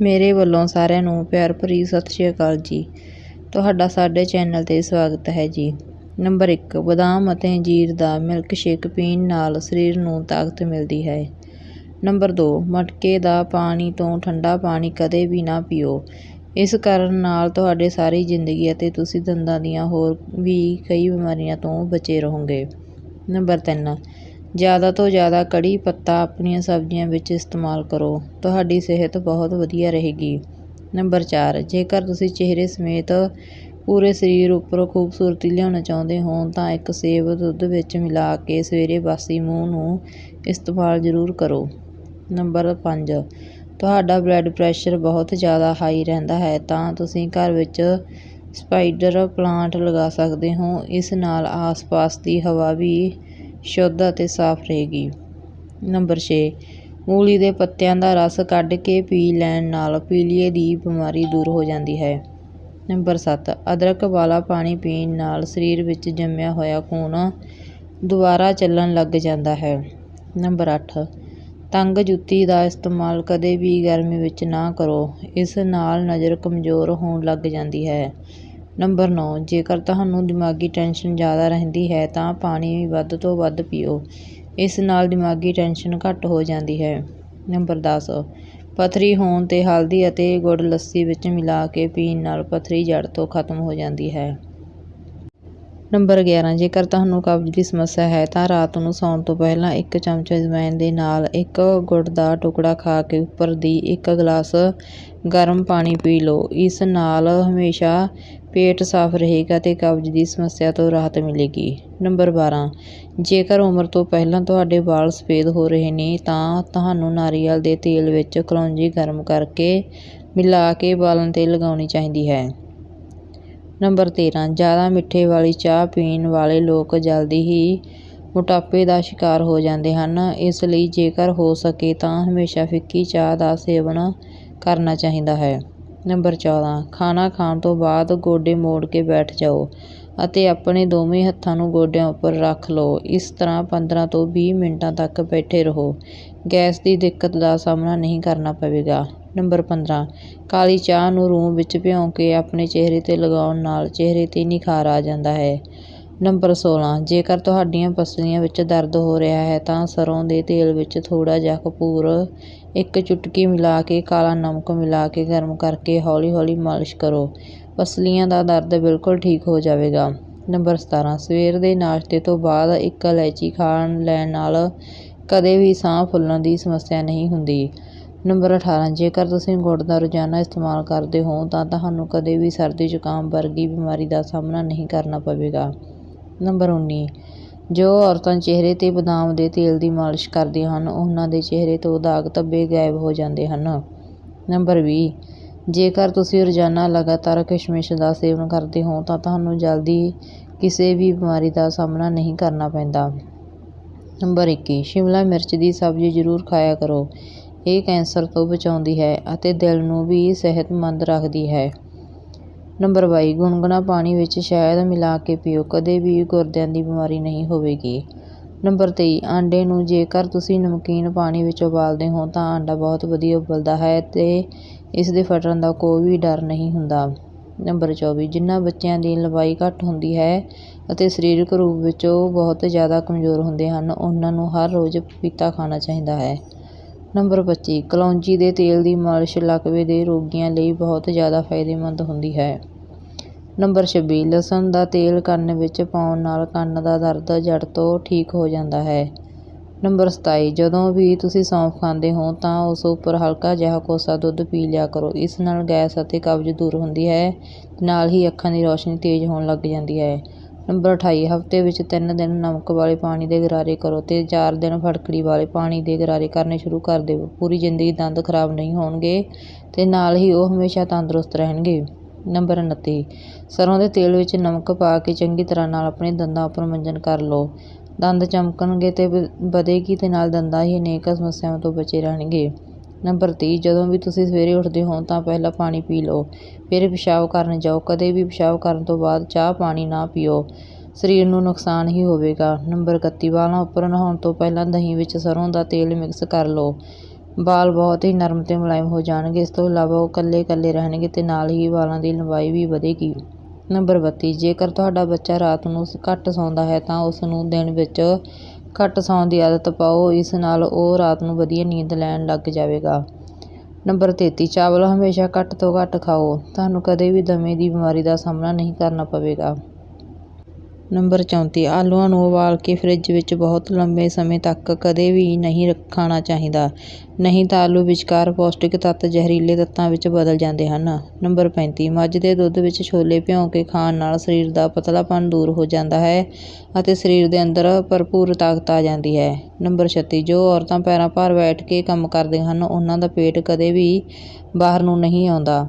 ਮੇਰੇ ਵੱਲੋਂ ਸਾਰਿਆਂ ਨੂੰ ਪਿਆਰ ਭਰੀ ਸਤਿ ਸ਼੍ਰੀ ਅਕਾਲ ਜੀ। ਤੁਹਾਡਾ ਸਾਡੇ ਚੈਨਲ 'ਤੇ ਸਵਾਗਤ ਹੈ ਜੀ। ਨੰਬਰ ਇੱਕ, ਬਦਾਮ ਅਤੇ ਅੰਜੀਰ ਦਾ ਮਿਲਕ ਸ਼ੇਕ ਪੀਣ ਨਾਲ ਸਰੀਰ ਨੂੰ ਤਾਕਤ ਮਿਲਦੀ ਹੈ। ਨੰਬਰ ਦੋ, ਮਟਕੇ ਦਾ ਪਾਣੀ ਤੋਂ ਠੰਡਾ ਪਾਣੀ ਕਦੇ ਵੀ ਨਾ ਪੀਓ। ਇਸ ਕਾਰਨ ਨਾਲ ਤੁਹਾਡੇ ਸਾਰੀ ਜ਼ਿੰਦਗੀ ਅਤੇ ਤੁਸੀਂ ਦੰਦਾਂ ਦੀਆਂ ਹੋਰ ਵੀ ਕਈ ਬਿਮਾਰੀਆਂ ਤੋਂ ਬਚੇ ਰਹੋਗੇ। ਨੰਬਰ ਤਿੰਨ ਜ਼ਿਆਦਾ ਤੋਂ ਜ਼ਿਆਦਾ ਕੜੀ ਪੱਤਾ ਆਪਣੀਆਂ ਸਬਜ਼ੀਆਂ ਵਿੱਚ ਇਸਤੇਮਾਲ ਕਰੋ। ਤੁਹਾਡੀ ਸਿਹਤ ਬਹੁਤ ਵਧੀਆ ਰਹੇਗੀ। ਨੰਬਰ ਚਾਰ, ਜੇਕਰ ਤੁਸੀਂ ਚਿਹਰੇ ਸਮੇਤ ਪੂਰੇ ਸਰੀਰ ਉੱਪਰ ਖੂਬਸੂਰਤੀ ਲਿਆਉਣਾ ਚਾਹੁੰਦੇ ਹੋ, ਤਾਂ ਇੱਕ ਸੇਬ ਦੁੱਧ ਵਿੱਚ ਮਿਲਾ ਕੇ ਸਵੇਰੇ ਬਾਸੀ ਮੂੰਹ ਨੂੰ ਇਸਤੇਮਾਲ ਜ਼ਰੂਰ ਕਰੋ। ਨੰਬਰ ਪੰਜ, ਤੁਹਾਡਾ ਬਲੱਡ ਪ੍ਰੈਸ਼ਰ ਬਹੁਤ ਜ਼ਿਆਦਾ ਹਾਈ ਰਹਿੰਦਾ ਹੈ, ਤਾਂ ਤੁਸੀਂ ਘਰ ਵਿੱਚ ਸਪਾਈਡਰ ਪਲਾਂਟ ਲਗਾ ਸਕਦੇ ਹੋ। ਇਸ ਨਾਲ ਆਸ-ਪਾਸ ਦੀ ਹਵਾ ਵੀ ਸ਼ੁੱਧ ਅਤੇ ਸਾਫ਼ ਰਹੇਗੀ। ਨੰਬਰ ਛੇ, ਮੂਲੀ ਦੇ ਪੱਤਿਆਂ ਦਾ ਰਸ ਕੱਢ ਕੇ ਪੀ ਲੈਣ ਨਾਲ ਪੀਲੀਏ ਦੀ ਬਿਮਾਰੀ ਦੂਰ ਹੋ ਜਾਂਦੀ ਹੈ। ਨੰਬਰ ਸੱਤ, ਅਦਰਕ ਵਾਲਾ ਪਾਣੀ ਪੀਣ ਨਾਲ ਸਰੀਰ ਵਿੱਚ ਜੰਮਿਆ ਹੋਇਆ ਖੂਨ ਦੁਬਾਰਾ ਚੱਲਣ ਲੱਗ ਜਾਂਦਾ ਹੈ। ਨੰਬਰ ਅੱਠ, ਤੰਗ ਜੁੱਤੀ ਦਾ ਇਸਤੇਮਾਲ ਕਦੇ ਵੀ ਗਰਮੀ ਵਿੱਚ ਨਾ ਕਰੋ। ਇਸ ਨਾਲ ਨਜ਼ਰ ਕਮਜ਼ੋਰ ਹੋਣ ਲੱਗ ਜਾਂਦੀ ਹੈ। ਨੰਬਰ ਨੌਂ, ਜੇਕਰ ਤੁਹਾਨੂੰ ਦਿਮਾਗੀ ਟੈਨਸ਼ਨ ਜ਼ਿਆਦਾ ਰਹਿੰਦੀ ਹੈ, ਤਾਂ ਪਾਣੀ ਵੱਧ ਤੋਂ ਵੱਧ ਪੀਓ। ਇਸ ਨਾਲ ਦਿਮਾਗੀ ਟੈਨਸ਼ਨ ਘੱਟ ਹੋ ਜਾਂਦੀ ਹੈ। ਨੰਬਰ ਦਸ, ਪੱਥਰੀ ਹੋਣ 'ਤੇ ਹਲਦੀ ਅਤੇ ਗੁੜ ਲੱਸੀ ਵਿੱਚ ਮਿਲਾ ਕੇ ਪੀਣ ਨਾਲ ਪੱਥਰੀ ਜੜ੍ਹ ਤੋਂ ਖਤਮ ਹੋ ਜਾਂਦੀ ਹੈ। ਨੰਬਰ ਗਿਆਰਾਂ, ਜੇਕਰ ਤੁਹਾਨੂੰ ਕਬਜ਼ ਦੀ ਸਮੱਸਿਆ ਹੈ, ਤਾਂ ਰਾਤ ਨੂੰ ਸੌਣ ਤੋਂ ਪਹਿਲਾਂ ਇੱਕ ਚਮਚ ਅਜਵਾਇਣ ਦੇ ਨਾਲ ਇੱਕ ਗੁੜ ਦਾ ਟੁਕੜਾ ਖਾ ਕੇ ਉੱਪਰ ਦੀ ਇੱਕ ਗਲਾਸ ਗਰਮ ਪਾਣੀ ਪੀ ਲਓ। ਇਸ ਨਾਲ ਹਮੇਸ਼ਾ ਪੇਟ ਸਾਫ਼ ਰਹੇਗਾ ਤੇ ਕਬਜ਼ ਦੀ ਸਮੱਸਿਆ ਤੋਂ ਰਾਹਤ ਮਿਲੇਗੀ। ਨੰਬਰ ਬਾਰਾਂ, ਜੇਕਰ ਉਮਰ ਤੋਂ ਪਹਿਲਾਂ ਤੁਹਾਡੇ ਵਾਲ ਸਫੇਦ ਹੋ ਰਹੇ ਨੇ, ਤਾਂ ਤੁਹਾਨੂੰ ਨਾਰੀਅਲ ਦੇ ਤੇਲ ਵਿੱਚ ਕਲੌਂਜੀ ਗਰਮ ਕਰਕੇ ਮਿਲਾ ਕੇ ਵਾਲਾਂ 'ਤੇ ਲਗਾਉਣੀ ਚਾਹੀਦੀ ਹੈ। ਨੰਬਰ ਤੇਰਾਂ, ਜ਼ਿਆਦਾ ਮਿੱਠੇ ਵਾਲੀ ਚਾਹ ਪੀਣ ਵਾਲੇ ਲੋਕ ਜਲਦੀ ਹੀ ਮੋਟਾਪੇ ਦਾ ਸ਼ਿਕਾਰ ਹੋ ਜਾਂਦੇ ਹਨ। ਇਸ ਲਈ ਜੇਕਰ ਹੋ ਸਕੇ ਤਾਂ ਹਮੇਸ਼ਾ ਫਿੱਕੀ ਚਾਹ ਦਾ ਸੇਵਨ ਕਰਨਾ ਚਾਹੀਦਾ ਹੈ। ਨੰਬਰ ਚੌਦਾਂ, ਖਾਣਾ ਖਾਣ ਤੋਂ ਬਾਅਦ ਗੋਡੇ ਮੋੜ ਕੇ ਬੈਠ ਜਾਓ ਅਤੇ ਆਪਣੇ ਦੋਵੇਂ ਹੱਥਾਂ ਨੂੰ ਗੋਡਿਆਂ ਉੱਪਰ ਰੱਖ ਲਓ। ਇਸ ਤਰ੍ਹਾਂ ਪੰਦਰਾਂ ਤੋਂ ਵੀਹ ਮਿੰਟਾਂ ਤੱਕ ਬੈਠੇ ਰਹੋ। ਗੈਸ ਦੀ ਦਿੱਕਤ ਦਾ ਸਾਹਮਣਾ ਨਹੀਂ ਕਰਨਾ ਪਵੇਗਾ। ਨੰਬਰ ਪੰਦਰਾਂ, ਕਾਲੀ ਚਾਹ ਨੂੰ ਰੂੰ ਵਿੱਚ ਭਿਉਂ ਕੇ ਆਪਣੇ ਚਿਹਰੇ 'ਤੇ ਲਗਾਉਣ ਨਾਲ ਚਿਹਰੇ 'ਤੇ ਨਿਖਾਰ ਆ ਜਾਂਦਾ ਹੈ। ਨੰਬਰ ਸੋਲ੍ਹਾਂ ਜੇਕਰ ਤੁਹਾਡੀਆਂ ਪਸਲੀਆਂ ਵਿੱਚ ਦਰਦ ਹੋ ਰਿਹਾ ਹੈ ਤਾਂ ਸਰੋਂ ਦੇ ਤੇਲ ਵਿੱਚ ਥੋੜ੍ਹਾ ਜਿਹਾ ਕਪੂਰ, ਇੱਕ ਚੁਟਕੀ ਮਿਲਾ ਕੇ ਕਾਲਾ ਨਮਕ ਮਿਲਾ ਕੇ ਗਰਮ ਕਰਕੇ ਹੌਲੀ-ਹੌਲੀ ਮਾਲਿਸ਼ ਕਰੋ। ਪਸਲੀਆਂ ਦਾ ਦਰਦ ਬਿਲਕੁਲ ਠੀਕ ਹੋ ਜਾਵੇਗਾ। ਨੰਬਰ ਸਤਾਰਾਂ, ਸਵੇਰ ਦੇ ਨਾਸ਼ਤੇ ਤੋਂ ਬਾਅਦ ਇੱਕ ਇਲਾਇਚੀ ਖਾਣ ਲੈਣ ਨਾਲ ਕਦੇ ਵੀ ਸਾਹ ਫੁੱਲਣ ਦੀ ਸਮੱਸਿਆ ਨਹੀਂ ਹੁੰਦੀ। ਨੰਬਰ ਅਠਾਰਾਂ, ਜੇਕਰ ਤੁਸੀਂ ਗੁੜ ਦਾ ਰੋਜ਼ਾਨਾ ਇਸਤੇਮਾਲ ਕਰਦੇ ਹੋ ਤਾਂ ਤੁਹਾਨੂੰ ਕਦੇ ਵੀ ਸਰਦੀ ਜ਼ੁਕਾਮ ਵਰਗੀ ਬਿਮਾਰੀ ਦਾ ਸਾਹਮਣਾ ਨਹੀਂ ਕਰਨਾ ਪਵੇਗਾ। ਨੰਬਰ ਉੱਨੀ। ਜੋ ਔਰਤਾਂ ਚਿਹਰੇ 'ਤੇ ਬਦਾਮ ਦੇ ਤੇਲ ਦੀ ਮਾਲਿਸ਼ ਕਰਦੀਆਂ ਹਨ, ਉਹਨਾਂ ਦੇ ਚਿਹਰੇ ਤੋਂ ਦਾਗ ਧੱਬੇ ਗਾਇਬ ਹੋ ਜਾਂਦੇ ਹਨ। ਨੰਬਰ ਵੀਹ। ਜੇਕਰ ਤੁਸੀਂ ਰੋਜ਼ਾਨਾ ਲਗਾਤਾਰ ਕਿਸ਼ਮਿਸ਼ ਦਾ ਸੇਵਨ ਕਰਦੇ ਹੋ, ਤਾਂ ਤੁਹਾਨੂੰ ਜਲਦੀ ਕਿਸੇ ਵੀ ਬਿਮਾਰੀ ਦਾ ਸਾਹਮਣਾ ਨਹੀਂ ਕਰਨਾ ਪੈਂਦਾ। ਨੰਬਰ ਇੱਕੀ। ਸ਼ਿਮਲਾ ਮਿਰਚ ਦੀ ਸਬਜ਼ੀ ਜ਼ਰੂਰ ਖਾਇਆ ਕਰੋ। ਇਹ ਕੈਂਸਰ ਤੋਂ ਬਚਾਉਂਦੀ ਹੈ ਅਤੇ ਦਿਲ ਨੂੰ ਵੀ ਸਿਹਤਮੰਦ ਰੱਖਦੀ ਹੈ। ਨੰਬਰ ਬਾਈ ਗੁਨਗੁਣਾ ਪਾਣੀ ਵਿੱਚ ਸ਼ਹਿਦ ਮਿਲਾ ਕੇ ਪੀਓ, ਕਦੇ ਵੀ ਗੁਰਦਿਆਂ ਦੀ ਬਿਮਾਰੀ ਨਹੀਂ ਹੋਵੇਗੀ। ਨੰਬਰ ਤੇਈ, ਆਂਡੇ ਨੂੰ ਜੇਕਰ ਤੁਸੀਂ ਨਮਕੀਨ ਪਾਣੀ ਵਿੱਚ ਉਬਾਲਦੇ ਹੋ ਤਾਂ ਆਂਡਾ ਬਹੁਤ ਵਧੀਆ ਉਬਲਦਾ ਹੈ ਅਤੇ ਇਸ ਦੇ ਫਟਣ ਦਾ ਕੋਈ ਵੀ ਡਰ ਨਹੀਂ ਹੁੰਦਾ। ਨੰਬਰ ਚੌਵੀ ਜਿਨ੍ਹਾਂ ਬੱਚਿਆਂ ਦੀ ਲੰਬਾਈ ਘੱਟ ਹੁੰਦੀ ਹੈ ਅਤੇ ਸਰੀਰਕ ਰੂਪ ਵਿੱਚ ਉਹ ਬਹੁਤ ਜ਼ਿਆਦਾ ਕਮਜ਼ੋਰ ਹੁੰਦੇ ਹਨ, ਉਹਨਾਂ ਨੂੰ ਹਰ ਰੋਜ਼ ਪਪੀਤਾ ਖਾਣਾ ਚਾਹੀਦਾ ਹੈ। ਨੰਬਰ ਪੱਚੀ, ਕਲੌਂਜੀ ਦੇ ਤੇਲ ਦੀ ਮਾਲਿਸ਼ ਲਕਵੇ ਦੇ ਰੋਗੀਆਂ ਲਈ ਬਹੁਤ ਜ਼ਿਆਦਾ ਫਾਇਦੇਮੰਦ ਹੁੰਦੀ ਹੈ। ਨੰਬਰ ਛੱਬੀ, ਲਸਣ ਦਾ ਤੇਲ ਕੰਨ ਵਿੱਚ ਪਾਉਣ ਨਾਲ ਕੰਨ ਦਾ ਦਰਦ ਜੜ ਤੋਂ ਠੀਕ ਹੋ ਜਾਂਦਾ ਹੈ। ਨੰਬਰ ਸਤਾਈ, ਜਦੋਂ ਵੀ ਤੁਸੀਂ ਸੌਂਫ ਖਾਂਦੇ ਹੋ ਤਾਂ ਉਸ ਉੱਪਰ ਹਲਕਾ ਜਿਹਾ ਕੋਸਾ ਦੁੱਧ ਪੀ ਲਿਆ ਕਰੋ। ਇਸ ਨਾਲ ਗੈਸ ਅਤੇ ਕਬਜ਼ ਦੂਰ ਹੁੰਦੀ ਹੈ, ਨਾਲ ਹੀ ਅੱਖਾਂ ਦੀ ਰੌਸ਼ਨੀ ਤੇਜ਼ ਹੋਣ ਲੱਗ ਜਾਂਦੀ ਹੈ। ਨੰਬਰ ਅਠਾਈ, ਹਫ਼ਤੇ ਵਿੱਚ ਤਿੰਨ ਦਿਨ ਨਮਕ ਵਾਲੇ ਪਾਣੀ ਦੇ ਗਰਾਰੇ ਕਰੋ ਅਤੇ ਚਾਰ ਦਿਨ ਫਟਕੜੀ ਵਾਲੇ ਪਾਣੀ ਦੇ ਗਰਾਰੇ ਕਰਨੇ ਸ਼ੁਰੂ ਕਰ ਦਿਓ। ਪੂਰੀ ਜ਼ਿੰਦਗੀ ਦੰਦ ਖਰਾਬ ਨਹੀਂ ਹੋਣਗੇ ਅਤੇ ਨਾਲ ਹੀ ਉਹ ਹਮੇਸ਼ਾ ਤੰਦਰੁਸਤ ਰਹਿਣਗੇ। ਨੰਬਰ ਉਨੱਤੀ ਸਰ੍ਹੋਂ ਦੇ ਤੇਲ ਵਿੱਚ ਨਮਕ ਪਾ ਕੇ ਚੰਗੀ ਤਰ੍ਹਾਂ ਨਾਲ ਆਪਣੇ ਦੰਦਾਂ ਉੱਪਰ ਮੰਜਨ ਕਰ ਲਓ। ਦੰਦ ਚਮਕਣਗੇ ਅਤੇ ਵਧੇਗੀ ਅਤੇ ਨਾਲ ਦੰਦਾਂ ਹੀ ਅਨੇਕ ਸਮੱਸਿਆਵਾਂ ਤੋਂ ਬਚੇ ਰਹਿਣਗੇ। ਨੰਬਰ ਤੀਹ, ਜਦੋਂ ਵੀ ਤੁਸੀਂ ਸਵੇਰੇ ਉੱਠਦੇ ਹੋ ਤਾਂ ਪਹਿਲਾਂ ਪਾਣੀ ਪੀ ਲਓ। ਫਿਰ ਪਿਸ਼ਾਬ ਕਰਨ ਜਾਓ। ਕਦੇ ਵੀ ਪਿਸ਼ਾਬ ਕਰਨ ਤੋਂ ਬਾਅਦ ਚਾਹ ਪਾਣੀ ਨਾ ਪੀਓ। ਸਰੀਰ ਨੂੰ ਨੁਕਸਾਨ ਹੀ ਹੋਵੇਗਾ। ਨੰਬਰ ਇਕੱਤੀ, ਵਾਲਾਂ ਉੱਪਰ ਨਹਾਉਣ ਤੋਂ ਪਹਿਲਾਂ ਦਹੀਂ ਵਿੱਚ ਸਰ੍ਹੋਂ ਦਾ ਤੇਲ ਮਿਕਸ ਕਰ ਲਓ। ਵਾਲ ਬਹੁਤ ਹੀ ਨਰਮ ਤੇ ਮੁਲਾਇਮ ਹੋ ਜਾਣਗੇ। ਇਸ ਤੋਂ ਇਲਾਵਾ ਉਹ ਕੱਲੇ ਕੱਲੇ ਰਹਿਣਗੇ ਤੇ ਨਾਲ ਹੀ ਵਾਲਾਂ ਦੀ ਲੰਬਾਈ ਵੀ ਵਧੇਗੀ। ਨੰਬਰ 32 ਜੇਕਰ ਤੁਹਾਡਾ ਬੱਚਾ ਰਾਤ ਨੂੰ ਘੱਟ ਸੌਂਦਾ ਹੈ ਤਾਂ ਉਸ ਨੂੰ ਦਿਨ ਵਿੱਚ ਘੱਟ ਸੌਣ ਦੀ ਆਦਤ ਪਾਓ, ਇਸ ਨਾਲ ਉਹ ਰਾਤ ਨੂੰ ਵਧੀਆ ਨੀਂਦ ਲੈਣ ਲੱਗ ਜਾਵੇਗਾ। ਨੰਬਰ 33 ਚਾਵਲ ਹਮੇਸ਼ਾ ਘੱਟ ਤੋਂ ਘੱਟ ਖਾਓ। ਤੁਹਾਨੂੰ ਕਦੇ ਵੀ ਦਮੇ ਦੀ ਬਿਮਾਰੀ ਦਾ ਸਾਹਮਣਾ ਨਹੀਂ ਕਰਨਾ ਪਵੇਗਾ। ਨੰਬਰ 34 ਆਲੂਆਂ ਨੂੰ ਉਬਾਲ ਕੇ ਫਰਿੱਜ ਵਿੱਚ ਬਹੁਤ ਲੰਬੇ ਸਮੇਂ ਤੱਕ ਕਦੇ ਵੀ ਨਹੀਂ ਖਾਣਾ ਚਾਹੀਦਾ। ਨਹੀਂ ਤਾਂ ਆਲੂ ਵਿਚਕਾਰ ਪੌਸ਼ਟਿਕ ਤੱਤ ਜ਼ਹਿਰੀਲੇ ਤੱਤਾਂ ਵਿੱਚ ਬਦਲ ਜਾਂਦੇ ਹਨ। ਨੰਬਰ 35 ਮੱਝ ਦੇ ਦੁੱਧ ਵਿੱਚ ਛੋਲੇ ਭਿਉਂ ਕੇ ਖਾਣ ਨਾਲ ਸਰੀਰ ਦਾ ਪਤਲਾਪਨ ਦੂਰ ਹੋ ਜਾਂਦਾ ਹੈ ਅਤੇ ਸਰੀਰ ਦੇ ਅੰਦਰ ਭਰਪੂਰ ਤਾਕਤ ਆ ਜਾਂਦੀ ਹੈ। ਨੰਬਰ 36 ਜੋ ਔਰਤਾਂ ਪੈਰਾਂ ਭਾਰ ਬੈਠ ਕੇ ਕੰਮ ਕਰਦੀਆਂ ਹਨ, ਉਹਨਾਂ ਦਾ ਪੇਟ ਕਦੇ ਵੀ ਬਾਹਰ ਨੂੰ ਨਹੀਂ ਆਉਂਦਾ।